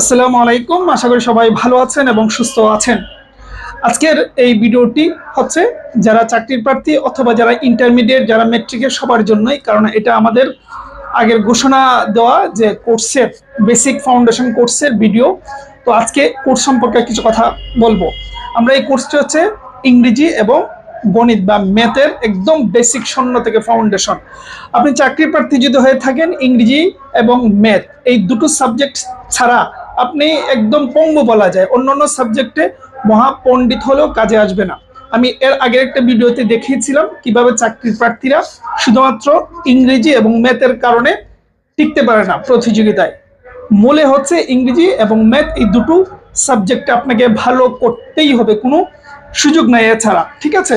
আসসালামু আলাইকুম। আশা করি সবাই ভালো আছেন এবং সুস্থ আছেন। আজকের এই ভিডিওটি হচ্ছে যারা চাকরির প্রার্থী অথবা যারা ইন্টারমিডিয়েট যারা মেট্রিকের সবার জন্যই, কারণ এটা আমাদের আগের ঘোষণা দেওয়া যে কোর্সের বেসিক ফাউন্ডেশন কোর্সের ভিডিও তো আজকে কোর্স সম্পর্কে কিছু কথা বলব। আমরা এই কোর্সটি হচ্ছে ইংরেজি এবং গণিত বা ম্যাথের একদম বেসিক শূন্য থেকে ফাউন্ডেশন আপনি চাকরি প্রার্থী যদি হয়ে থাকেন ইংরেজি এবং ম্যাথ, এই দুটো সাবজেক্ট ছাড়া আপনি একদম পঙ্গু বলা যায়। অন্যান্য সাবজেক্টে মহাপণ্ডিত হলেও কাজে আসবে না। আমি এর আগের একটা ভিডিওতে দেখিয়েছিলাম কীভাবে চাকরির প্রার্থীরা শুধুমাত্র ইংরেজি এবং ম্যাথের কারণে টিকতে পারে না প্রতিযোগিতায়। মূলে হচ্ছে ইংরেজি এবং ম্যাথ এই দুটো সাবজেক্টে আপনাকে ভালো করতেই হবে। কোনো সুযোগ নাই এছাড়া, ঠিক আছে?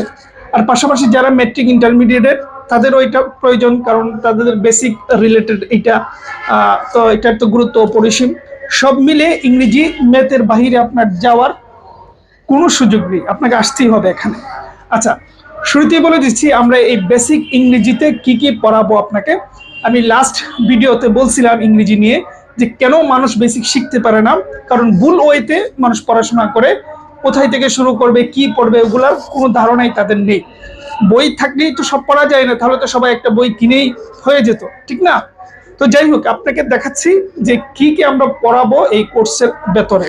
আর পাশাপাশি যারা মেট্রিক ইন্টারমিডিয়েটের তাদেরও এটা প্রয়োজন কারণ তাদের বেসিক রিলেটেড এটা তো এটার তো গুরুত্ব অপরিসীম। সব মিলে ইংরেজি ম্যাথের বাহিরে আপনার যাওয়ার কোনো সুযোগ নেই। আপনাকে আসতেই হবে এখানে। আচ্ছা শুরুতেই বলে দিচ্ছি, আমরা এই বেসিক ইংরেজিতে কি কি পড়াবো আপনাকে। আমি লাস্ট ভিডিওতে বলছিলাম ইংরেজি নিয়ে যে কেন মানুষ বেসিক শিখতে পারে না, কারণ ভুল ওয়েতে মানুষ পড়াশোনা করে, কোথায় থেকে শুরু করবে, কি পড়বে, ওগুলার কোনো ধারণাই তাদের নেই। বই থাকলেই তো সব পড়া যায় না, তাহলে তো সবাই একটা বই কিনেই হয়ে যেত, ঠিক না? তো যাই হোক, আপনাকে দেখাচ্ছি যে কি কি আমরা পড়াবো এই কোর্সের ভেতরে।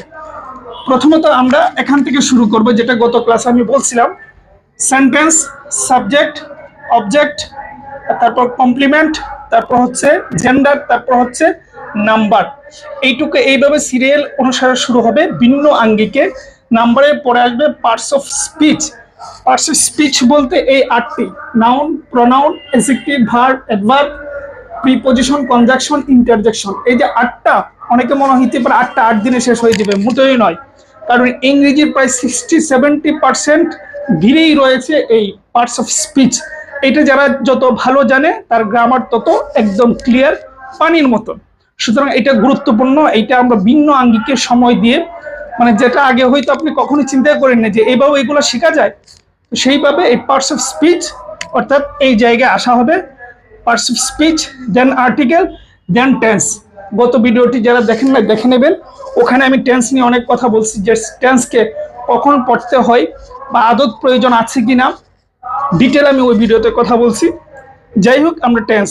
প্রথমত আমরা এখান থেকে শুরু করব, যেটা গত ক্লাসে আমি বলছিলাম। সেন্টেন্স, সাবজেক্ট, অবজেক্ট, তারপর কমপ্লিমেন্ট, তারপর হচ্ছে জেন্ডার, তারপর হচ্ছে নাম্বার। এইটুকু এইভাবে সিরিয়াল অনুসারে শুরু হবে, ভিন্ন আঙ্গিকে। নাম্বারে পরে আসবে parts of speech. Parts of speech বলতে এই আটটি। Noun pronoun adjective verb adverb preposition conjunction interjection এই যে আটটা, অনেকে মনে হইতে পারে আটটা আট দিনে শেষ হয়ে যাবে, মোটেই নয়। কারণ ইংরেজির প্রায় সিক্সটি সেভেন্টি পার্সেন্ট ঘিরেই রয়েছে এই পার্টস অফ স্পিচ এটা যারা যত ভালো জানে, তার গ্রামার তত একদম ক্লিয়ার পানির মতন। সুতরাং এটা গুরুত্বপূর্ণ, এইটা আমরা ভিন্ন আঙ্গিকে সময় দিয়ে মানে যেটা আগে হয়তো আপনি কখনোই চিন্তা করেন না যে এইভাবে এগুলো শেখা যায় সেইভাবে এই পার্টস অফ স্পিচ অর্থাৎ এই জায়গায় আসা হবে। Speech then article then tense গত ভিডিওটি যারা দেখেন না দেখে নেবেন। ওখানে আমি টেন্স নিয়ে অনেক কথা বলছি। যে টেন্সকে কখন পড়তে হয় বা আদত প্রয়োজন আছে কি না ডিটেল আমি ওই ভিডিওতে কথা বলছি। যাই হোক, আমরা টেন্স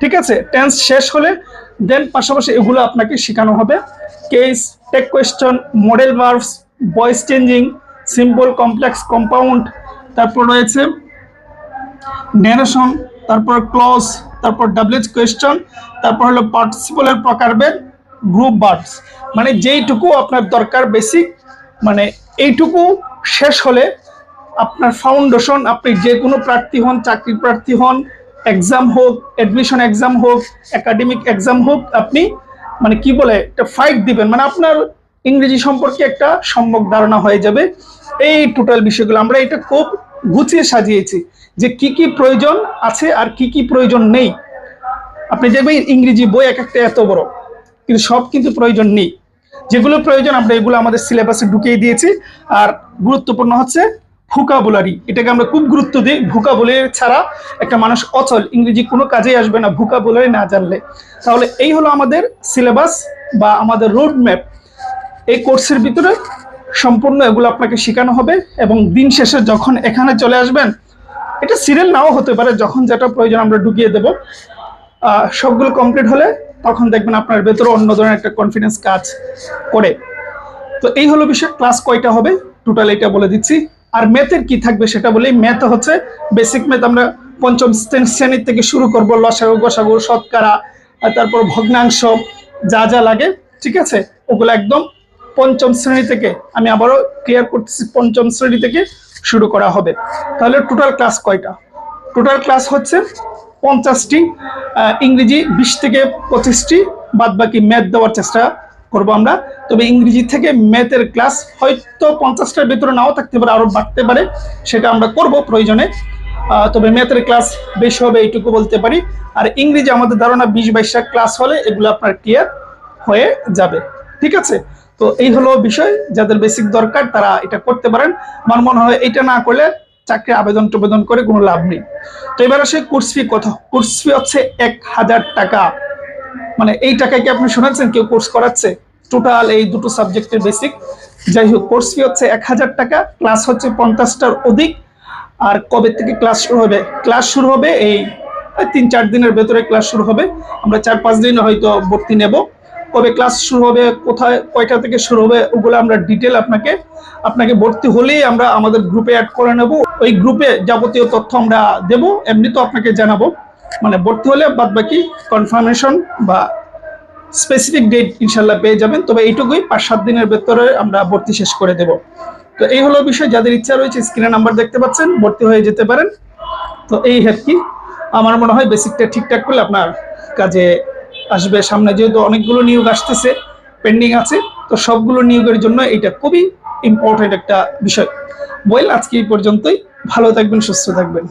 ঠিক আছে? টেন্স শেষ হলে দেন পাশাপাশি এগুলো আপনাকে শেখানো হবে। Case tag question modal verbs voice changing simple complex compound তারপর রয়েছে নেরেশন তারপর ক্লজ, তারপর ডাবলেজ কোয়েশ্চন তারপর হলো পার্টিসিপলের প্রকারভেদ গ্রুপ বার্ডস মানে যেইটুকু আপনার দরকার বেসিক মানে এইটুকু শেষ হলে আপনার ফাউন্ডেশন আপনি যে কোনো প্রার্থী হন চাকরির প্রার্থী হন এক্সাম হোক অ্যাডমিশন এক্সাম হোক একাডেমিক এক্সাম হোক, আপনি মানে কি বলে, একটা ফাইট দিবেন। মানে আপনার ইংরেজি সম্পর্কে একটা সম্যক ধারণা হয়ে যাবে। এই টোটাল বিষয়গুলো, আমরা এটা খুব গুছিয়ে সাজিয়েছি যে কি কি প্রয়োজন আছে আর কি কি প্রয়োজন নেই। আপনি দেখবেন ইংরেজি বই এক একটা এত বড়, কিন্তু সব কিন্তু প্রয়োজন নেই। যেগুলো প্রয়োজন, আমরা এগুলো আমাদের সিলেবাসে ঢুকিয়ে দিয়েছি। আর গুরুত্বপূর্ণ হচ্ছে ভুকাবুলারি। এটাকে আমরা খুব গুরুত্ব দিই। ভুকাবুলারি ছাড়া একটা মানুষ অচল। ইংরেজি কোনো কাজেই আসবে না ভুকাবুলারি না জানলে। তাহলে এই হলো আমাদের সিলেবাস বা আমাদের রোড ম্যাপ এই কোর্সের ভিতরে সম্পূর্ণ এগুলো আপনাকে শেখানো হবে এবং দিন শেষে যখন এখানে চলে আসবেন, এটা সিরিয়াল নাও হতে পারে, যখন যেটা প্রয়োজন আমরা ঢুকিয়ে দেব। সবগুলো কমপ্লিট হলে তখন দেখবেন আপনার ভেতরে অন্য ধরনের একটা কনফিডেন্স কাজ করে। তো এই হলো বিষয় ক্লাস কয়টা হবে? টোটাল এটা বলে দিচ্ছি। আর ম্যাথের কি থাকবে সেটা বলি ম্যাথ হচ্ছে। বেসিক ম্যাথ আমরা পঞ্চম শ্রেণী- শ্রেণির থেকে শুরু করব, লসাগু, গোসাগু, শতকরা, তারপর ভগ্নাংশ, যা যা লাগে, ঠিক আছে? ওগুলো একদম পঞ্চম শ্রেণি থেকে আমি আবারও ক্লিয়ার করতেছি, পঞ্চম শ্রেণি থেকে শুরু করা হবে। তাহলে টোটাল ক্লাস কয়টা? টোটাল ক্লাস হচ্ছে পঞ্চাশটি ইংরেজি বিশ থেকে পঁচিশটি বাদ বাকি ম্যাথ দেওয়ার চেষ্টা করব আমরা। তবে ইংরেজি থেকে ম্যাথের ক্লাস হয়তো পঞ্চাশটার ভিতরে নাও থাকতে পারে আরও বাড়তে পারে, সেটা আমরা করব প্রয়োজনে। তবে ম্যাথের ক্লাস বেশি হবে এইটুকু বলতে পারি। আর ইংরেজি আমাদের ধারণা বিশ বাইশটা ক্লাস হলে এগুলো আপনার ক্লিয়ার হয়ে যাবে। ঠিক আছে? তো এই হলো বিষয়, যাদের বেসিক দরকার তারা এটা করতে পারেন। আমার মনে হয় এটা না করলে চাকরি আবেদন টবেদন করে কোনো লাভ নেই। তো এবার আসে কোর্স ফি কত কোর্স ফি হচ্ছে এক হাজার টাকা। মানে এই টাকায় কি আপনি শুনেছেন কেউ কোর্স করাচ্ছে? টোটাল এই দুটো সাবজেক্টের বেসিক যাই হোক কোর্স ফি হচ্ছে এক হাজার টাকা ক্লাস হচ্ছে পঞ্চাশটার অধিক। আর কবে থেকে ক্লাস শুরু হবে? ক্লাস শুরু হবে এই তিন চার দিনের ভেতরে ক্লাস শুরু হবে। আমরা চার পাঁচ দিন হয়তো ভর্তি নেব। কবে ক্লাস শুরু হবে, কোথায়, কয়টা থেকে শুরু হবে ওগুলো আমরা ডিটেল আপনাকে আপনাকে ভর্তি হলেই আমরা আমাদের গ্রুপে অ্যাড করে নেব। ওই গ্রুপে যাবতীয় তথ্য আমরা দেব এমনি তো আপনাকে জানাব। মানে ভর্তি হলে বাদ বাকি কনফার্মেশন বা স্পেসিফিক ডেট ইনশাল্লাহ পেয়ে যাবেন, তবে এইটুকুই পাঁচ সাত দিনের ভেতরে আমরা ভর্তি শেষ করে দেব। তো এই হলো বিষয়, যাদের ইচ্ছা রয়েছে স্ক্রিনে নাম্বার দেখতে পাচ্ছেন, ভর্তি হয়ে যেতে পারেন। তো এই আর কি আমার মনে হয় বেসিকটা ঠিকঠাক করলে আপনার কাজে আসবে। সামনে যেহেতু অনেকগুলো নিয়োগ আসতেছে পেন্ডিং আছে, তো সবগুলো নিয়োগের জন্য এটা খুবই ইম্পর্টেন্ট একটা বিষয়। বইল আজকে এই পর্যন্তই। ভালো থাকবেন, সুস্থ থাকবেন।